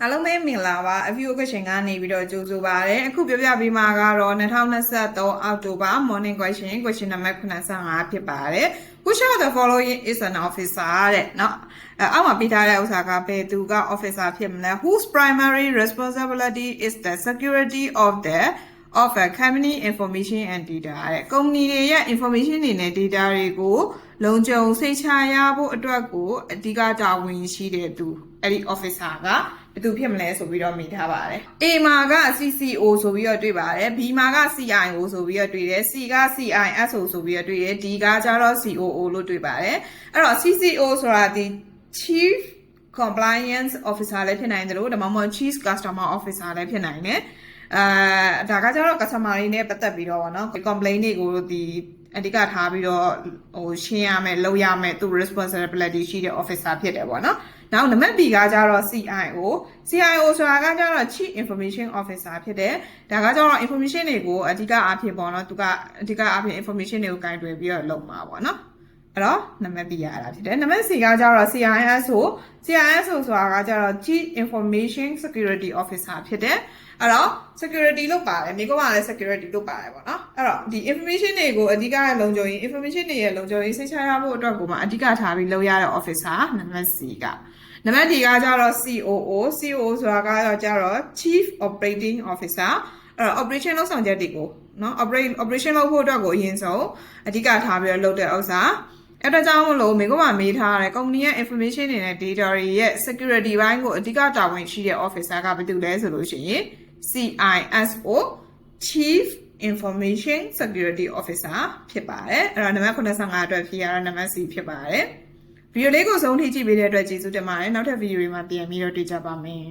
အားလုံးပဲမင်္ဂလာပါအ view question ကနေပြီးတော့ကြိုဆိုပါရစေအခုပြောပြပေးမှာကတော့2023အောက်တိုဘာ morning question question number 95ဖြစ်ပါတယ် which of the following is an officer တဲ့เนาะအဲအောက်မှာပေးထားတဲ့ဥစ္စာကဘယ်သူက officer ဖြစ်မလဲ whose primary responsibility is the security of the of a company information and data တဲ့ကုမ္ပဏီတွေရဲ့ information တွေနဲ့ data တွေကိုလုံခြုံစိတ်ချရဖို့အတွက်ကိုအဓိကတာဝန်ရှိတဲ့သူအဲ့ဒီ officer က ဘယ်သူဖြစ်မလဲဆိုပြီးတော့မိထားပါတယ် A မှာက CCO ဆိုပြီးတော့တွေ့ပါတယ် B မှာက CIO ဆိုပြီးတော့တွေ့တယ် C က CISO ဆိုပြီးတော့တွေ့တယ် D ကကျတော့ COO လို့တွေ့ပါတယ်အဲ့တော့ CCO ဆိုတာဒီ Chief Compliance Officer လည်းဖြစ်နိုင်တယ်လို့ဒါမှမဟုတ် Chief Customer Officer လည်းဖြစ်နိုင်တယ်အဲဒါကကျတော့ customer တွေနဲ့ပတ်သက်ပြီးတော့ဗောနော် complaint တွေကိုဒီ အဓိကထားပြီးတော့ဟိုရှင်းရမယ်လုပ်ရမယ်သူ responsibility ရှိတဲ့ officer ဖြစ်တယ်ပေါ့နော်။နောက်နံပါတ် B ကကျတော့ CIO CIO ဆိုတာကကျတော့ Chief Information Officer ဖြစ်တယ်။ဒါကကျတော့ information တွေကိုအဓိကအားဖြင့်ပေါ့နော်သူကအဓိကအားဖြင့် information တွေကိုကင်တွယ်ပြီးတော့လုပ်မှာပေါ့နော်။ အဲ့တော့နံပါတ် B ရတာဖြစ်တယ်နံပါတ် C ကကျတော့ CIS ကို CIS ဆိုဆိုတာကကျတော့ Chief Information Security Officer ဖြစ်တယ်အဲ့တော့ security လို့ပါတယ်မိကုန်းကလည်း security လို့ပါတယ်ပေါ့နော်အဲ့တော့ဒီ information တွေကိုအဓိကလုံခြုံရေး information တွေရဲ့လုံခြုံရေးစိတ်ချရဖို့အတွက်ကိုမှအဓိကထားပြီးလုပ်ရတဲ့ officer နံပါတ် C ကနံပါတ် D ကကျတော့ COO COO ဆိုတာကတော့ကျတော့ Chief Operating Officer အဲ့တော့ operation လုပ်ဆောင်ချက်တွေကိုနော် operate operation လုပ်ဖို့အတွက်ကိုအရင်ဆုံးအဓိကထားပြီးတော့လုပ်တဲ့ဥစ္စာ အဲ့ဒါကြောင့်မလို့မိကုန်းကမေးထားတယ်ကုမ္ပဏီရဲ့ information တွေနဲ့ data တွေရဲ့ security ဘိုင်းကိုအဓိကတာဝန်ရှိတဲ့ officer ကဘယ်သူလဲဆိုလို့ရှိရင် CISO Chief Information Security Officer ဖြစ်ပါတယ်အဲ့တော့နံပါတ်85အတွက်ဖြေရတာနံပါတ် C ဖြစ်ပါတယ်ဗီဒီယိုလေးကိုဆုံးထိကြည့်ပေးတဲ့အတွက်ကျေးဇူးတင်ပါတယ်နောက်ထပ်ဗီဒီယိုတွေမှာပြန်ပြီးတော့တွေ့ကြပါမယ်